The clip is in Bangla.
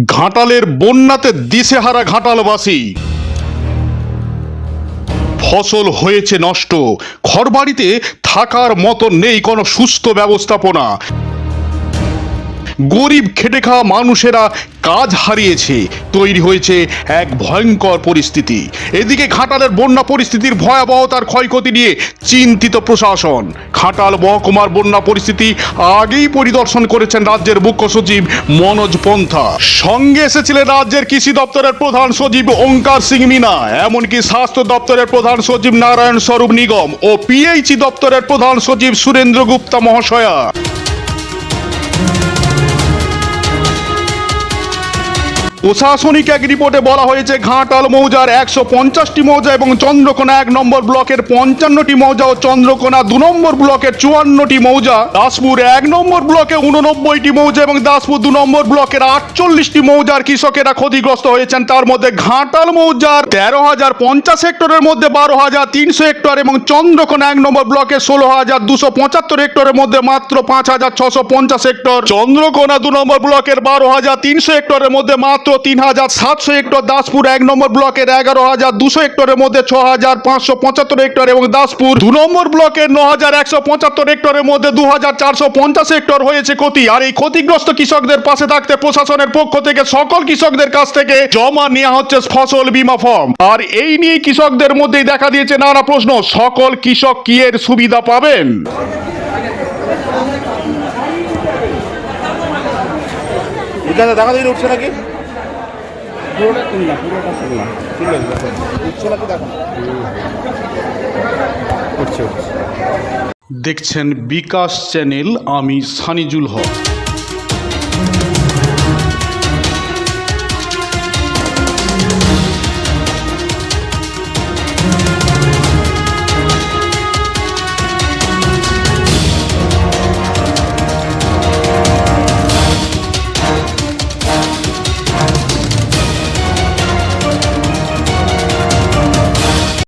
ঘাটালের বন্যাতে দিশেহারা ঘাটালবাসী। ফসল হয়েছে নষ্ট। ঘরবাড়িতে থাকার মতো নেই কোনো সুস্থ ব্যবস্থাপনা। গরিব খেটে খাওয়া মানুষেরা কাজ হারিয়েছে। তৈরি হয়েছে এক ভয়ঙ্কর পরিস্থিতি। এদিকে ঘাটালের বন্যা পরিস্থিতির ভয়াবহতার ক্ষয়ক্ষতি নিয়ে চিন্তিত প্রশাসন। ঘাটাল মহকুমার বন্যা পরিস্থিতি আগেই পরিদর্শন করেছেন রাজ্যের মুখ্য সচিব মনোজ পন্থা। সঙ্গে এসেছিলেন রাজ্যের কৃষি দপ্তরের প্রধান সচিব ওঙ্কার সিং মিনা, এমনকি স্বাস্থ্য দপ্তরের প্রধান সচিব নারায়ণ স্বরূপ নিগম ও পিএইচি দপ্তরের প্রধান সচিব সুরেন্দ্র গুপ্তা মহাশয়া। প্রশাসনিক এক রিপোর্টে বলা হয়েছে, ঘাটাল মৌজার একশো পঞ্চাশটি মৌজা এবং চন্দ্রকোনা এক নম্বর ব্লকের পঞ্চান্নটি মৌজা ও চন্দ্রকোনা দু নম্বর ব্লকের চুয়ান্নটি মৌজা। দাসপুর এক নম্বর ব্লকে উননব্বইটি মৌজা এবং দাসপুর দু নম্বর ব্লকের আটচল্লিশটি মৌজার কৃষকেরা ক্ষতিগ্রস্ত হয়েছেন। তার মধ্যে ঘাটাল মৌজার তেরো হাজার পঞ্চাশ হেক্টরের মধ্যে বারো হাজার তিনশো হেক্টর এবং চন্দ্রকোনা এক নম্বর ব্লকের ষোলো হাজার দুশো পঁচাত্তর হেক্টরের মধ্যে মাত্র পাঁচ হাজার ছশো পঞ্চাশ হেক্টর। চন্দ্রকোনা দু নম্বর ব্লকের বারো হাজার তিনশো হেক্টরের মধ্যে মাত্র তিন হাজার সাতশো হেক্টর দাসপুর, এক নম্বর ব্লকের এগারো হাজার দুশো হেক্টরের মধ্যে ছ হাজার পাঁচশো পঁচাত্তর হেক্টর এবং দাসপুর। দু নম্বর ব্লকের ন হাজার একশো পঁচাত্তর হেক্টরের মধ্যে দু হাজার চারশো পঞ্চাশ হেক্টর হয়েছে ক্ষতি। আর এই ক্ষতিগ্রস্ত কৃষকদের পাশে থাকতে প্রশাসনের পক্ষ থেকে সকল কৃষকদের কাছ থেকে জমা নেওয়া হচ্ছে ফসল বীমা ফর্ম। আর এই নিয়ে কৃষকদের মধ্যেই দেখা দিয়েছে নানা প্রশ্ন। সকল কৃষক কি এর সুবিধা পাবেন? দাদা, দেখা দিন উঠছে নাকি? পুরোটা কিনলাম পুরোটা নাকি দেখছেন বিকাশ চ্যানেল আমি সানিজুল হক।